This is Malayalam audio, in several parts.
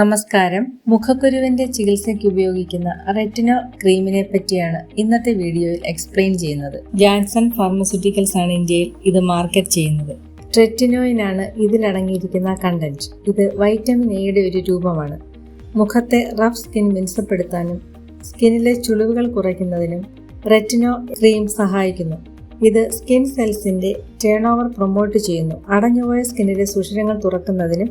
നമസ്കാരം. മുഖക്കുരുവിന്റെ ചികിത്സയ്ക്ക് ഉപയോഗിക്കുന്ന റെറ്റിനോ ക്രീമിനെ പറ്റിയാണ് ഇന്നത്തെ വീഡിയോയിൽ എക്സ്പ്ലെയിൻ ചെയ്യുന്നത്. ജാൻസൺ ഫാർമസ്യൂട്ടിക്കൽസ് ആണ് ഇന്ത്യയിൽ ഇത് മാർക്കറ്റ് ചെയ്യുന്നത്. ട്രെറ്റിനോയിനാണ് ഇതിലടങ്ങിയിരിക്കുന്ന കണ്ടന്റ് ഇത് വൈറ്റമിൻ എയുടെ ഒരു രൂപമാണ്. മുഖത്തെ റഫ് സ്കിൻ മിനുസപ്പെടുത്താനും സ്കിന്നിലെ ചുളിവുകൾ കുറയ്ക്കുന്നതിനും റെറ്റിനോ ക്രീം സഹായിക്കുന്നു. ഇത് സ്കിൻ സെൽസിന്റെ ടേൺ ഓവർ പ്രൊമോട്ട് ചെയ്യുന്നു. അടഞ്ഞുപോയ സ്കിന്നിലെ സുഷിരങ്ങൾ തുറക്കുന്നതിനും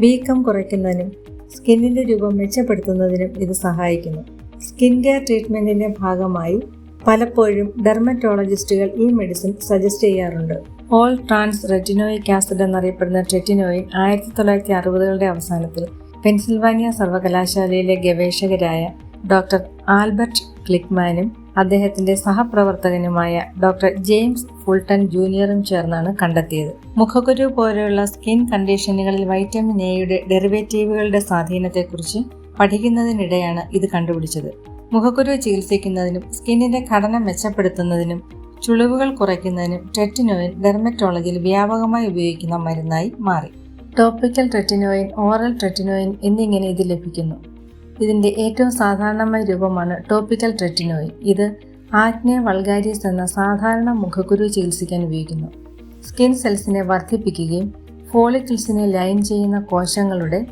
വീക്കം കുറയ്ക്കുന്നതിനും സ്കിന്നിന്റെ രൂപം മെച്ചപ്പെടുത്തുന്നതിനും ഇത് സഹായിക്കുന്നു. സ്കിൻ കെയർ ട്രീറ്റ്മെന്റിന്റെ ഭാഗമായി പലപ്പോഴും ഡെർമറ്റോളജിസ്റ്റുകൾ ഈ മെഡിസിൻ സജസ്റ്റ് ചെയ്യാറുണ്ട്. ഓൾ ട്രാൻസ് റെറ്റിനോയിക് ആസിഡ് എന്നറിയപ്പെടുന്ന ട്രെറ്റിനോയിൻ ആയിരത്തി തൊള്ളായിരത്തി അറുപതുകളുടെ അവസാനത്തിൽ പെൻസിൽവാനിയ സർവകലാശാലയിലെ ഗവേഷകരായ ഡോക്ടർ ആൽബർട്ട് ക്ലിക്മാനും അദ്ദേഹത്തിന്റെ സഹപ്രവർത്തകനുമായ ഡോക്ടർ ജെയിംസ് ഫുൾട്ടൺ ജൂനിയറും ചേർന്നാണ് കണ്ടെത്തിയത്. മുഖക്കുരു പോലെയുള്ള സ്കിൻ കണ്ടീഷനുകളിൽ വൈറ്റമിൻ എയുടെ ഡെറിവേറ്റീവുകളുടെ സ്വാധീനത്തെക്കുറിച്ച് പഠിക്കുന്നതിനിടെയാണ് ഇത് കണ്ടുപിടിച്ചത്. മുഖക്കുരു ചികിത്സിക്കുന്നതിനും സ്കിന്നിന്റെ ഘടന മെച്ചപ്പെടുത്തുന്നതിനും ചുളിവുകൾ കുറയ്ക്കുന്നതിനും ട്രെറ്റിനോയിൻ ഡെർമറ്റോളജിയിൽ വ്യാപകമായി ഉപയോഗിക്കുന്ന മരുന്നായി മാറി. ടോപ്പിക്കൽ ട്രെറ്റിനോയിൻ ഓറൽ ട്രെറ്റിനോയിൻ എന്നിങ്ങനെ ഇത് ലഭിക്കുന്നു. ഇതിന്റെ ഏറ്റവും സാധാരണമായ രൂപമാണ് ടോപ്പിക്കൽ ട്രെറ്റിനോയിൻ ഇത് ആഗ്നേ വൾഗാരിയസ് എന്ന സാധാരണ മുഖക്കുരു ചികിത്സിക്കാൻ ഉപയോഗിക്കുന്നു. സ്കിൻ സെൽസിനെ വർദ്ധിപ്പിക്കുകയും ഫോളിക്കിൾസിനെ ലൈൻ ചെയ്യുന്ന കോശങ്ങളുടെ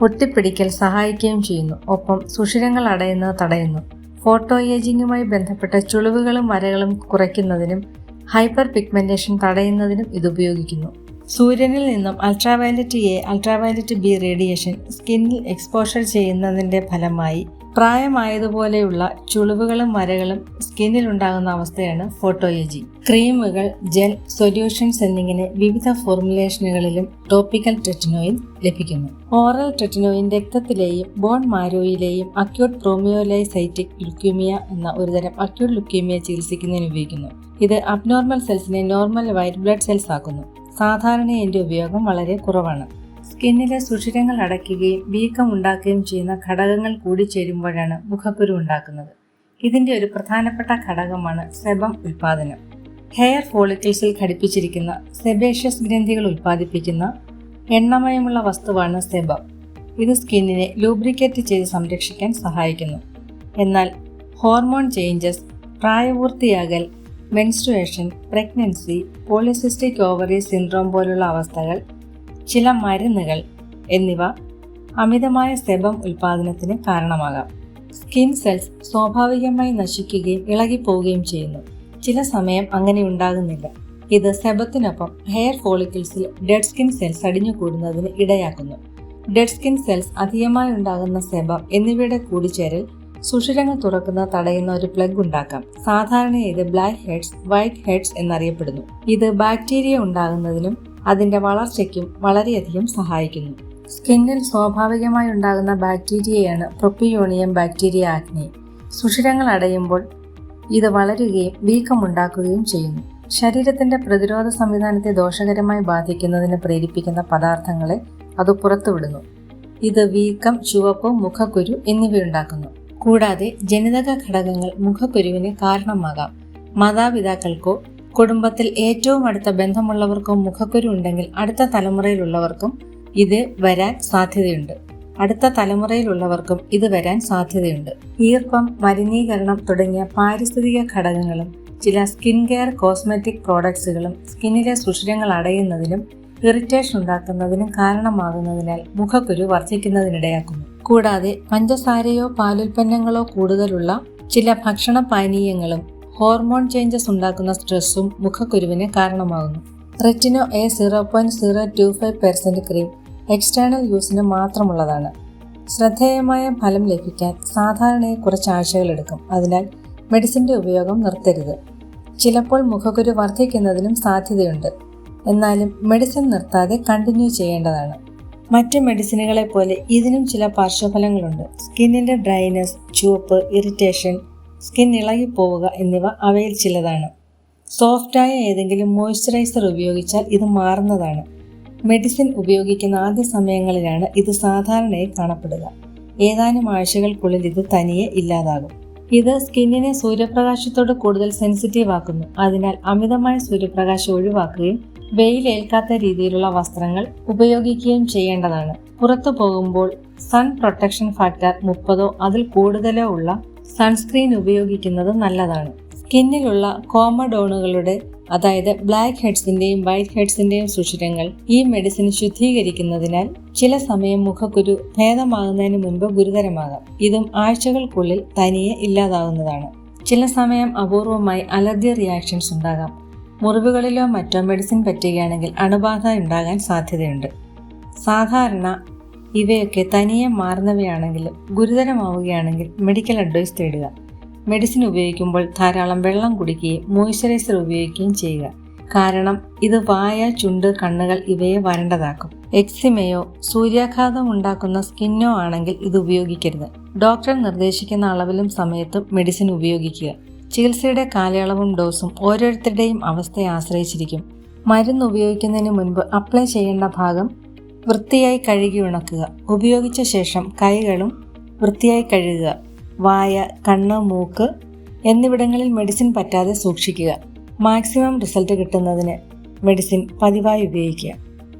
ഒട്ടിപ്പിടിക്കൽ സഹായിക്കുകയും ചെയ്യുന്നു. ഒപ്പം സുഷിരങ്ങൾ അടയുന്നത് തടയുന്നു. ഫോട്ടോ ഏജിങ്ങുമായി ബന്ധപ്പെട്ട ചുളിവുകളും വരകളും കുറയ്ക്കുന്നതിനും ഹൈപ്പർ പിഗ്മെന്റേഷൻ തടയുന്നതിനും ഇത് ഉപയോഗിക്കുന്നു. സൂര്യനിൽ നിന്നും ultraviolet A ultraviolet B radiation സ്കിന്നിൽ എക്സ്പോഷർ ചെയ്യുന്നതിന്റെ ഫലമായി പ്രായമായതുപോലെയുള്ള ചുളിവുകളും വരകളും സ്കിന്നിൽ ഉണ്ടാകുന്ന അവസ്ഥയാണ് ഫോട്ടോയജി ക്രീമുകൾ ജെൽ സൊല്യൂഷൻസ് എന്നിങ്ങനെ വിവിധ ഫോർമുലേഷനുകളിലും ടോപ്പിക്കൽ ട്രെറ്റിനോയിൻ ലഭിക്കുന്നു. ഓറൽ ട്രെറ്റിനോയിൻ രക്തത്തിലെയും ബോൺ മാരോയിലെയും അക്യൂട്ട് പ്രോമിയോലൈസൈറ്റിക് ലുക്യൂമിയ എന്ന ഒരുതരം അക്യൂട്ട് ലുക്യൂമിയ ചികിത്സിക്കുന്നതിന് ഉപയോഗിക്കുന്നു. ഇത് അബ്നോർമൽ സെൽസിനെ നോർമൽ വൈറ്റ് ബ്ലഡ് സെൽസ് ആക്കുന്നു. സാധാരണ ഇതിന്റെ ഉപയോഗം വളരെ കുറവാണ്. സ്കിന്നിലെ സുഷിരങ്ങൾ അടയ്ക്കുകയും വീക്കം ഉണ്ടാക്കുകയും ചെയ്യുന്ന ഘടകങ്ങൾ കൂടി ചേരുമ്പോഴാണ് മുഖക്കുരു ഉണ്ടാക്കുന്നത്. ഇതിന്റെ ഒരു പ്രധാനപ്പെട്ട ഘടകമാണ് സെബം ഉൽപാദനം ഹെയർ ഫോളിക്കിൾസിൽ ഘടിപ്പിച്ചിരിക്കുന്ന സെബേഷ്യസ് ഗ്രന്ഥികൾ ഉൽപ്പാദിപ്പിക്കുന്ന എണ്ണമയമുള്ള വസ്തുവാണ് സെബം. ഇത് സ്കിന്നിനെ ലൂബ്രിക്കേറ്റ് ചെയ്ത് സംരക്ഷിക്കാൻ സഹായിക്കുന്നു. എന്നാൽ hormone changes പ്രായപൂർത്തിയാകൽ menstruation pregnancy polycystic ovary syndrome പോലുള്ള അവസ്ഥകൾ ചില മരുന്നുകൾ എന്നിവ അമിതമായ സെബം ഉൽപാദനത്തിന് കാരണമാകാം. സ്കിൻ സെൽസ് സ്വാഭാവികമായി നശിക്കുകയും ഇളകിപ്പോവുകയും ചെയ്യുന്നു. ചില സമയം അങ്ങനെ ഉണ്ടാകുന്നില്ല. ഇത് സെബത്തിനൊപ്പം ഹെയർ ഫോളിക്കിൾസിൽ ഡെഡ് സ്കിൻ സെൽസ് അടിഞ്ഞുകൂടുന്നതിന് ഇടയാക്കുന്നു. ഡെഡ് സ്കിൻ സെൽസ് അധികമായി ഉണ്ടാകുന്ന സെബം എന്നിവയുടെ കൂടിച്ചേരൽ സുഷിരങ്ങൾ തുറക്കുന്ന തടയുന്ന ഒരു പ്ലഗ് ഉണ്ടാക്കാം. സാധാരണ ഇത് ബ്ലാക്ക് ഹെഡ്സ് വൈറ്റ് ഹെഡ്സ് എന്നറിയപ്പെടുന്നു. ഇത് ബാക്ടീരിയ ഉണ്ടാകുന്നതിനും അതിന്റെ വളർച്ചയ്ക്കും വളരെയധികം സഹായിക്കുന്നു. സ്കിന്നിൽ സ്വാഭാവികമായി ഉണ്ടാകുന്ന ബാക്ടീരിയയാണ് പ്രൊപ്പിയോണിയം ബാക്ടീരിയ ആഗ്നി സുഷിരങ്ങൾ അടയുമ്പോൾ ഇത് വളരുകയും വീക്കമുണ്ടാക്കുകയും ചെയ്യുന്നു. ശരീരത്തിന്റെ പ്രതിരോധ സംവിധാനത്തെ ദോഷകരമായി ബാധിക്കുന്നതിന് പ്രേരിപ്പിക്കുന്ന പദാർത്ഥങ്ങളെ അത് പുറത്തുവിടുന്നു. ഇത് വീക്കം ചുവപ്പ് മുഖക്കുരു എന്നിവയുണ്ടാക്കുന്നു. കൂടാതെ ജനിതക ഘടകങ്ങൾ മുഖക്കുരുവിന് കാരണമാകാം. മാതാപിതാക്കൾക്കോ കുടുംബത്തിൽ ഏറ്റവും അടുത്ത ബന്ധമുള്ളവർക്കോ മുഖക്കുരു ഉണ്ടെങ്കിൽ അടുത്ത തലമുറയിലുള്ളവർക്കും ഇത് വരാൻ സാധ്യതയുണ്ട്. അടുത്ത തലമുറയിലുള്ളവർക്കും ഇത് വരാൻ സാധ്യതയുണ്ട്. ഈർപ്പം മലിനീകരണം തുടങ്ങിയ പാരിസ്ഥിതിക ഘടകങ്ങളും ചില സ്കിൻ കെയർ കോസ്മെറ്റിക് പ്രോഡക്ട്സുകളും സ്കിന്നിലെ സുഷിരങ്ങൾ അടയുന്നതിനും ഇറിറ്റേഷൻ ഉണ്ടാക്കുന്നതിനും കാരണമാകുന്നതിനാൽ മുഖക്കുരു വർദ്ധിക്കുന്നതിനിടയാക്കുന്നു. കൂടാതെ പഞ്ചസാരയോ പാലുൽപ്പന്നങ്ങളോ കൂടുതലുള്ള ചില ഭക്ഷണ പാനീയങ്ങളും ഹോർമോൺ ചേഞ്ചസ് ഉണ്ടാക്കുന്ന സ്ട്രെസ്സും മുഖക്കുരുവിന് കാരണമാകുന്നു. Retino A zero point zero two five percent cream external യൂസിന് മാത്രമുള്ളതാണ്. ശ്രദ്ധേയമായ ഫലം ലഭിക്കാൻ സാധാരണയായി കുറച്ച് ആഴ്ചകളെടുക്കും അതിനാൽ മെഡിസിന്റെ ഉപയോഗം നിർത്തരുത്. ചിലപ്പോൾ മുഖക്കുരു വർദ്ധിക്കുന്നതിനും സാധ്യതയുണ്ട്. എന്നാലും മെഡിസിൻ നിർത്താതെ കണ്ടിന്യൂ ചെയ്യേണ്ടതാണ്. മറ്റ് മെഡിസിനുകളെ പോലെ ഇതിനും ചില പാർശ്വഫലങ്ങളുണ്ട്. സ്കിന്നിന്റെ ഡ്രൈനസ് ചുവപ്പ് ഇറിറ്റേഷൻ സ്കിൻ ഇളകിപ്പോവുക എന്നിവ അവയിൽ ചിലതാണ്. സോഫ്റ്റായ ഏതെങ്കിലും മോയ്സ്ചറൈസർ ഉപയോഗിച്ചാൽ ഇത് മാറുന്നതാണ്. മെഡിസിൻ ഉപയോഗിക്കുന്ന ആദ്യ സമയങ്ങളിലാണ് ഇത് സാധാരണയായി കാണപ്പെടുക. ഏതാനും ആഴ്ചകൾക്കുള്ളിൽ ഇത് തനിയെ ഇല്ലാതാകും. ഇത് സ്കിന്നിനെ സൂര്യപ്രകാശത്തോട് കൂടുതൽ സെൻസിറ്റീവ് ആക്കുന്നു. അതിനാൽ അമിതമായ സൂര്യപ്രകാശം ഒഴിവാക്കുകയും വെയിലേൽക്കാത്ത രീതിയിലുള്ള വസ്ത്രങ്ങൾ ഉപയോഗിക്കുകയും ചെയ്യേണ്ടതാണ്. പുറത്തു പോകുമ്പോൾ സൺ പ്രൊട്ടക്ഷൻ ഫാക്ടർ മുപ്പതോ അതിൽ കൂടുതലോ ഉള്ള സൺസ്ക്രീൻ ഉപയോഗിക്കുന്നത് നല്ലതാണ്. സ്കിന്നിലുള്ള കോമഡോണുകളുടെ അതായത് ബ്ലാക്ക് ഹെഡ്സിന്റെയും വൈറ്റ് ഹെഡ്സിന്റെയും സുഷിരങ്ങൾ ഈ മെഡിസിൻ ശുദ്ധീകരിക്കുന്നതിനാൽ ചില സമയം മുഖക്കുരു ഭേദമാകുന്നതിന് മുൻപ് ഗുരുതരമാകാം. ഇതും ആഴ്ചകൾക്കുള്ളിൽ തനിയെ ഇല്ലാതാകുന്നതാണ് ചില സമയം അപൂർവമായി അലർജി റിയാക്ഷൻസ് ഉണ്ടാകാം. മുറിവുകളിലോ മറ്റോ മെഡിസിൻ പറ്റുകയാണെങ്കിൽ അണുബാധ ഉണ്ടാകാൻ സാധ്യതയുണ്ട്. സാധാരണ ഇവയൊക്കെ തനിയെ മാറുന്നവയാണെങ്കിലും ഗുരുതരമാവുകയാണെങ്കിൽ മെഡിക്കൽ അഡ്വൈസ് തേടുക. മെഡിസിൻ ഉപയോഗിക്കുമ്പോൾ ധാരാളം വെള്ളം കുടിക്കുകയും മോയ്സ്ചറൈസർ ഉപയോഗിക്കുകയും ചെയ്യുക. കാരണം ഇത് വായ ചുണ്ട് കണ്ണുകൾ ഇവയെ വരണ്ടതാക്കും. എക്സിമയോ സൂര്യാഘാതം ഉണ്ടാക്കുന്ന സ്കിന്നോ ആണെങ്കിൽ ഇത് ഉപയോഗിക്കരുത്. ഡോക്ടർ നിർദ്ദേശിക്കുന്ന അളവിലും സമയത്തും മെഡിസിൻ ഉപയോഗിക്കുക. ചികിത്സയുടെ കാലയളവും ഡോസും ഓരോരുത്തരുടെയും അവസ്ഥയെ ആശ്രയിച്ചിരിക്കും. മരുന്ന് ഉപയോഗിക്കുന്നതിന് മുൻപ് അപ്ലൈ ചെയ്യേണ്ട ഭാഗം വൃത്തിയായി കഴുകി ഉണക്കുക. ഉപയോഗിച്ച ശേഷം കൈകളും വൃത്തിയായി കഴുകുക. വായ കണ്ണ് മൂക്ക് എന്നിവിടങ്ങളിൽ മെഡിസിൻ പറ്റാതെ സൂക്ഷിക്കുക. മാക്സിമം റിസൾട്ട് കിട്ടുന്നതിന് മെഡിസിൻ പതിവായി ഉപയോഗിക്കുക.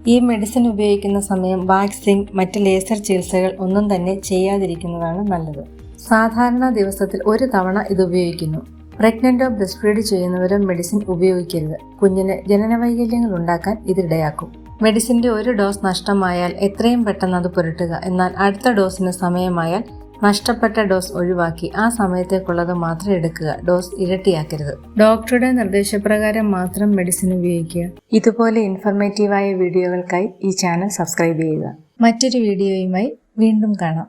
ഈ മെഡിസിൻ ഉപയോഗിക്കുന്ന സമയം വാക്സിൻ മറ്റ് ലേസർ ചികിത്സകൾ ഒന്നും തന്നെ ചെയ്യാതിരിക്കുന്നതാണ് നല്ലത്. സാധാരണ ദിവസത്തിൽ ഒരു തവണ ഇത് ഉപയോഗിക്കുന്നു. പ്രഗ്നന്റോ ബ്രസ്റ്റ് ഫീഡ് ചെയ്യുന്നവരോ മെഡിസിൻ ഉപയോഗിക്കരുത്. കുഞ്ഞിന് ജനനവൈകല്യങ്ങൾ ഉണ്ടാക്കാൻ ഇതിടയാക്കും മെഡിസിന്റെ ഒരു ഡോസ് നഷ്ടമായാൽ എത്രയും പെട്ടെന്ന് അത് പുരട്ടുക. എന്നാൽ അടുത്ത ഡോസിന് സമയമായാൽ നഷ്ടപ്പെട്ട ഡോസ് ഒഴിവാക്കി ആ സമയത്തേക്കുള്ളത് മാത്രം എടുക്കുക. ഡോസ് ഇരട്ടിയാക്കരുത്. ഡോക്ടറുടെ നിർദ്ദേശപ്രകാരം മാത്രം മെഡിസിൻ ഉപയോഗിക്കുക. ഇതുപോലെ ഇൻഫർമേറ്റീവായ വീഡിയോകൾക്കായി ഈ ചാനൽ സബ്സ്ക്രൈബ് ചെയ്യുക. മറ്റൊരു വീഡിയോയുമായി വീണ്ടും കാണാം.